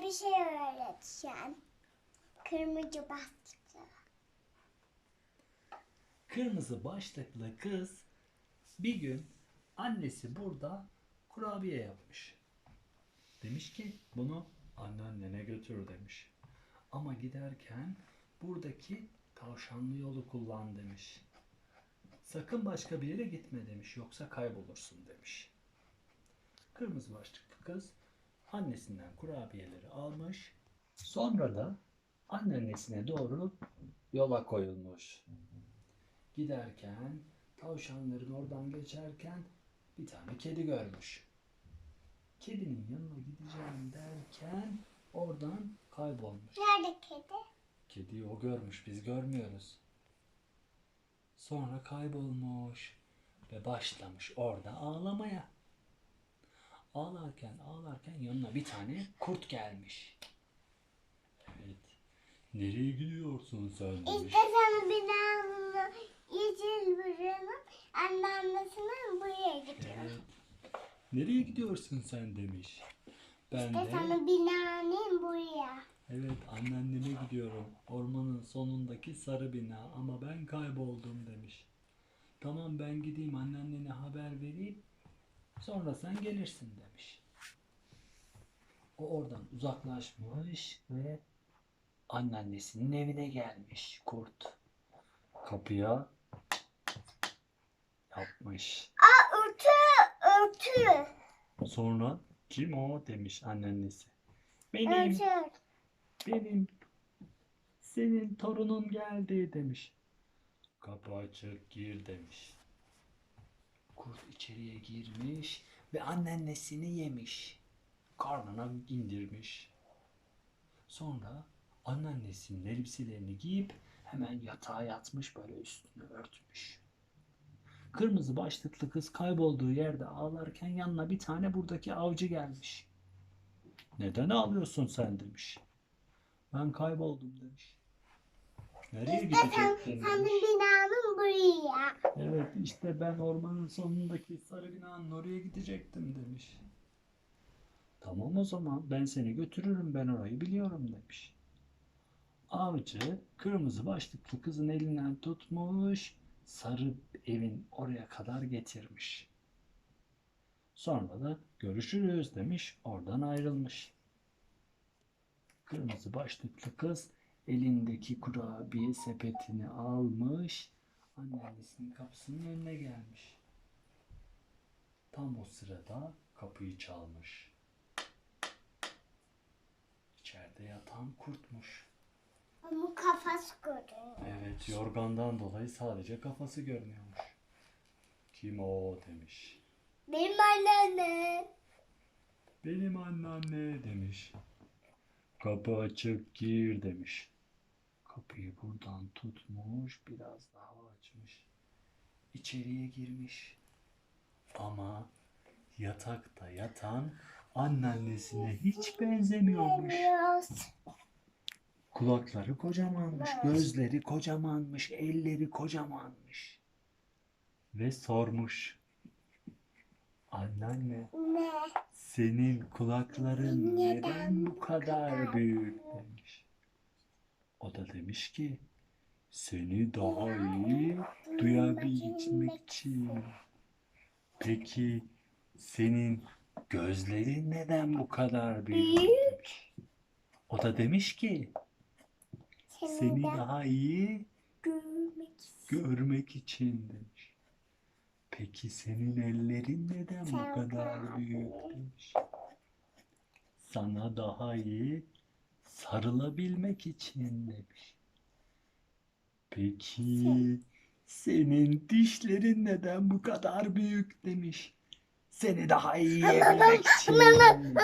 bir şey öğreteceğim. Kırmızı başlıklı. Kırmızı başlıklı kız bir gün annesi burada kurabiye yapmış. Demiş ki bunu anneannene götür demiş. Ama giderken buradaki tavşanlı yolu kullan demiş. Sakın başka bir yere gitme demiş yoksa kaybolursun demiş. Kırmızı başlıklı kız annesinden kurabiyeleri almış. Sonra da anneannesine doğru yola koyulmuş. Giderken tavşanların oradan geçerken bir tane kedi görmüş. Kedinin yanına gideceğim derken oradan kaybolmuş. Nerede kedi? Kediyi o görmüş, biz görmüyoruz. Sonra kaybolmuş ve başlamış orada ağlamaya. Ağlarken ağlarken yanına bir tane kurt gelmiş. Evet. Nereye gidiyorsun sen demiş. İşte sana binanın yeşil buranın anneannesinin buraya gidiyor. Evet. Nereye gidiyorsun sen demiş. Ben İşte de sana binanın buraya. evet anneanneme gidiyorum. Ormanın sonundaki sarı bina ama ben kayboldum demiş. Tamam ben gideyim anneannene haber vereyim. Sonra sen gelirsin demiş. O oradan uzaklaşmış ve anneannesinin evine gelmiş kurt. Kapıya yapmış. Aa örtü, örtü. Sonra kim o demiş anneannesi. Benim, Örtü. benim. Senin torunun geldi demiş. Kapı açık gir demiş. Kurt içeriye girmiş ve anneannesini yemiş. Karnına indirmiş. Sonra anneannesinin elbiselerini giyip hemen yatağa yatmış böyle üstünü örtmüş. Kırmızı başlıklı kız kaybolduğu yerde ağlarken yanına bir tane buradaki avcı gelmiş. Neden ağlıyorsun sen demiş. Ben kayboldum demiş. Nereye İşte sen, gidecektin senin demiş. binanın buraya. Evet işte ben ormanın sonundaki sarı binanın oraya gidecektim demiş. Tamam o zaman ben seni götürürüm ben orayı biliyorum demiş. Avcı kırmızı başlıklı kızın elinden tutmuş sarı evin oraya kadar getirmiş. Sonra da görüşürüz demiş oradan ayrılmış. Kırmızı başlıklı kız elindeki kurabiye sepetini almış anneannesinin kapısının önüne gelmiş. Tam o sırada kapıyı çalmış. İçeride yatan kurtmuş. Ama kafası görünüyor. Evet, yorgandan dolayı sadece kafası görünüyormuş. Kim o demiş. Benim anneannem. Benim anneanne demiş. Kapı açık gir demiş. Kapıyı buradan tutmuş, biraz daha açmış. İçeriye girmiş. Ama yatakta yatan anneannesine hiç benzemiyormuş. Kulakları kocamanmış, gözleri kocamanmış, elleri kocamanmış. Ve sormuş. Anneanne Ne? senin kulakların Neden bu kadar büyük. O da demiş ki seni daha iyi duyabilmek için. Peki senin gözlerin neden bu kadar büyük demiş. O da demiş ki Seni, daha iyi görmek için demiş. Peki senin ellerin neden bu kadar büyük demiş. Sana daha iyi sarılabilmek için demiş. Peki senin dişlerin neden bu kadar büyük demiş. Seni daha iyi yemek için demiş.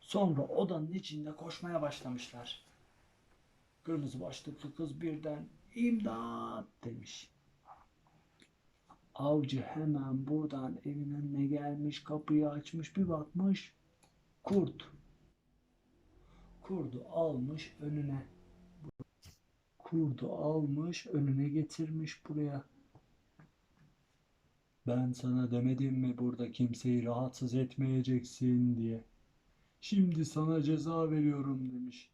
Sonra odanın içinde koşmaya başlamışlar. Kırmızı başlıklı kız birden imdat demiş. Avcı hemen buradan evin önüne gelmiş, kapıyı açmış, bir bakmış. Kurt. Kurdu almış önüne. Kurdu almış önüne getirmiş buraya. Ben sana demedim mi burada kimseyi rahatsız etmeyeceksin diye. Şimdi sana ceza veriyorum demiş.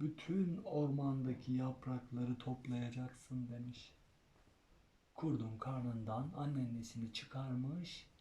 Bütün ormandaki yaprakları toplayacaksın demiş. Kurdun karnından anneannesini çıkarmış,